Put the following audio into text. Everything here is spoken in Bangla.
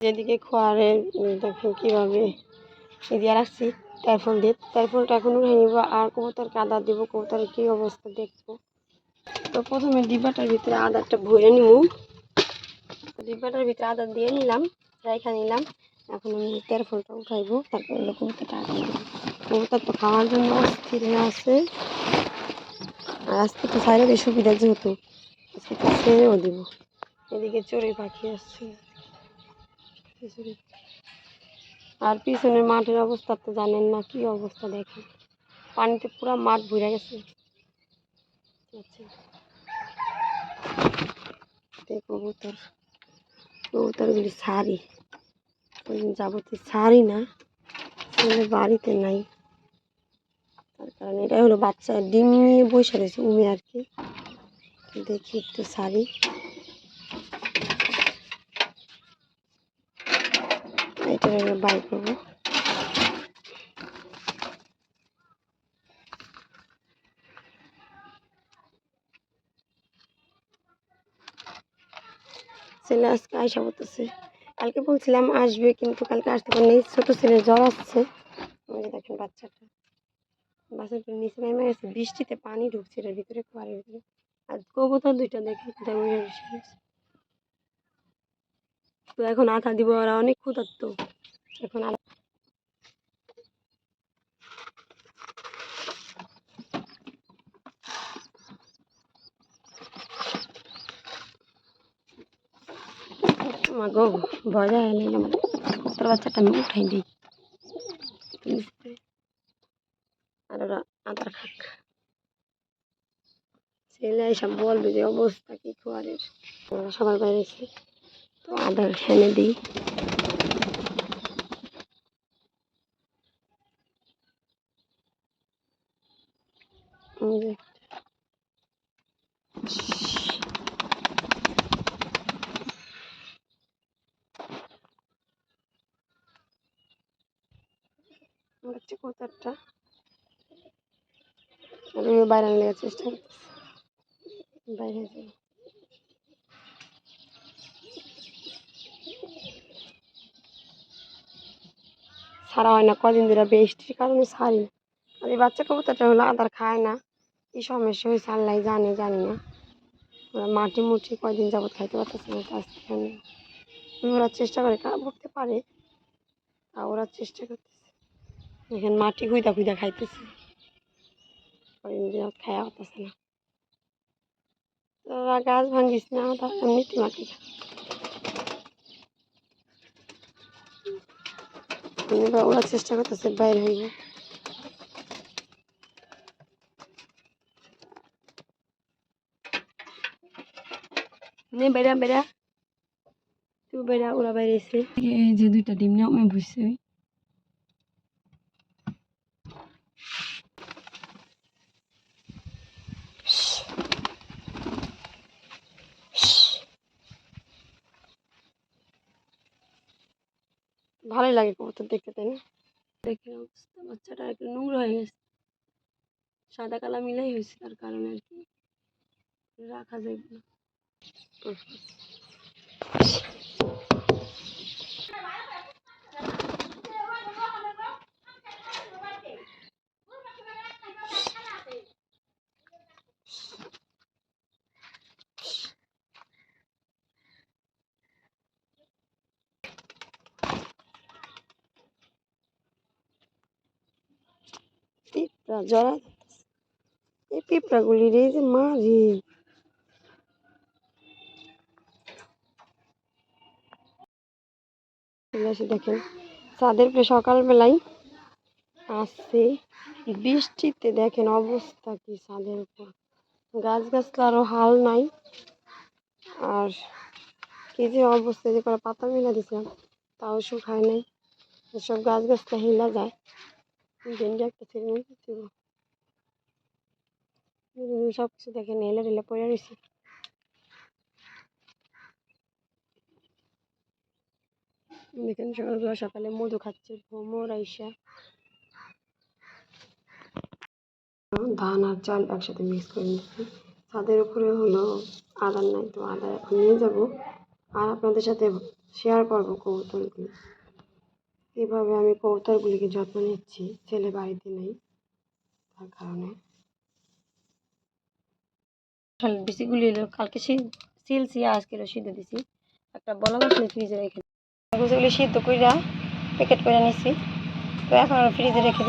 যেদিকে খোয়ারে দেখেন কীভাবে দিয়ে রাখছি তারফল দিয়ে তারফলটা এখন উঠে নিব, আর কবুতর কাদা দিব, কবুতরের কী অবস্থা দেখব। তো প্রথমে ডিব্বাটার ভিতরে আদারটা ভরে নিব ডিব্বাটার ভিতরে আদা দিয়ে নিলাম রেখা নিলাম। এখন আমি তেরফলটা উঠাইবো, তারপরে কবুতরটা আগে কবুতর তো খাওয়ার জন্য অস্থির হয়ে আছে। আর আজকে তো সাইডে সুবিধা যেহেতু, আজকে তো ছেড়েও দিব। এদিকে চড়ুই পাখি আসছে পিছনে। আর পিছনের মাঠের অবস্থা তো জানেন না, কি অবস্থা দেখেন। পানিতে পুরো মাঠ ভরে গেছে। আচ্ছা দেখ কবুতর। কবুতরগুলি ওইদিন যাবতীয় ছাড়ি না বাড়িতে নাই। তার কারণে এটা হলো বাচ্চা ডিম নিয়ে বসে রয়েছে উমে আর কি। দেখি একটু ছাড়ি। এটা বাই করব ছেলে আজকে আয়সা করতেছে কালকে বলছিলাম আসবে কিন্তু কালকে আসতে পারেনি ছোটো ছেলে জ্বর আসছে। ওই দেখেন বাচ্চাটা বাচ্চাটা নিচে নেমে গেছে, বৃষ্টিতে পানি ঢুকছে এটার ভিতরে, কুয়ারের ভিতরে। আর কবুতর দুইটা দেখে। তো এখন আঠা দিব, ওরা অনেক ক্ষুধার্ত। এখন মা গো ভজা কবুতর বাচ্চাটা আমি উঠাই দিই। আর ওরা আদার খাক। ছেলে এসব বলবে যে, অবস্থা কি খোয়ারের? সবার বাইরে তো আদার খেলে দিই এই যে হচ্ছে কোথারটা আমি বাইরে আনলে চেষ্টা করতেছি। বাইরে যাই। ছাড়া হয় না, কদিন ধরে বৃষ্টির কারণে ছাড়ি আর এই বাচ্চা কবুতরটা হলো আদার খায় না। কি সমস্যা হয়েছে আল্লাহ জানে, জানি না। ওরা মাটি মুটি কয়দিন যাবত খাইতে পারতেছে না তো আজকে না। ওরা চেষ্টা করে কা ভুগতে পারে, তা ওরা চেষ্টা করতেছে এখানে মাটি খুঁজা খুঁজা খাইতেছে। খাওয়া হতেছে না। তো ওরা গাছ ভাঙিস না এমনিতে মাটি খা। ওরা চেষ্টা করতেছে বাইরে হইব নে বেড়া বেড়া। তুই বেড়া, ওরা বাইরে এই যে দুইটা ডিম নিয়ে আমি ভালোই লাগে কবুতর দেখতে তাই না? দেখে অবস্থা বাচ্চাটা একটু নোংরা হয়ে গেছে। সাদা কালা মিলাই হয়েছে তার কারণে আর কি রাখা যায় না। পিঁপড়া জড়া এই পিঁপড়াগুলি রে যে মারি আসি দেখেন উপরে সকালবেলায় আসছে, বৃষ্টিতে দেখেন অবস্থা কি চাঁদের উপর। গাছ গাছলারও হাল নাই, আর কি যে অবস্থা যে করে পাতা মিলা দিছিলাম তাও শুকায় নাই। সব গাছ গাছলা হিলা যায়। ভেঙ্গে একটা ছেড়ে নিয়ে সব কিছু দেখে নেলে রেলে পড়ে রয়েছে দেখেন সকালবেলা সকালে মধু খাচ্ছে ভ্রমর আইসা। ধান আর চাল একসাথে মিক্স করে নিচ্ছি। ছাদের উপরে হলো আদার নাই, তো আদা এখন নিয়ে যাব। আর আপনাদের সাথে শেয়ার করব কবুতরগুলো। কীভাবে আমি কবুতরগুলিকে যত্ন নিচ্ছি। ছেলে বাড়িতে নেই তার কারণে। বেশিগুলি এলো কালকে সিলসি আজকে হলো সিদ্ধ দিছি। একটা বলা গেছিল ফ্রিজে রেখে সিদ্ধ কইরা প্যাকেট করে নিছি। তো এখন ফ্রিজে রেখে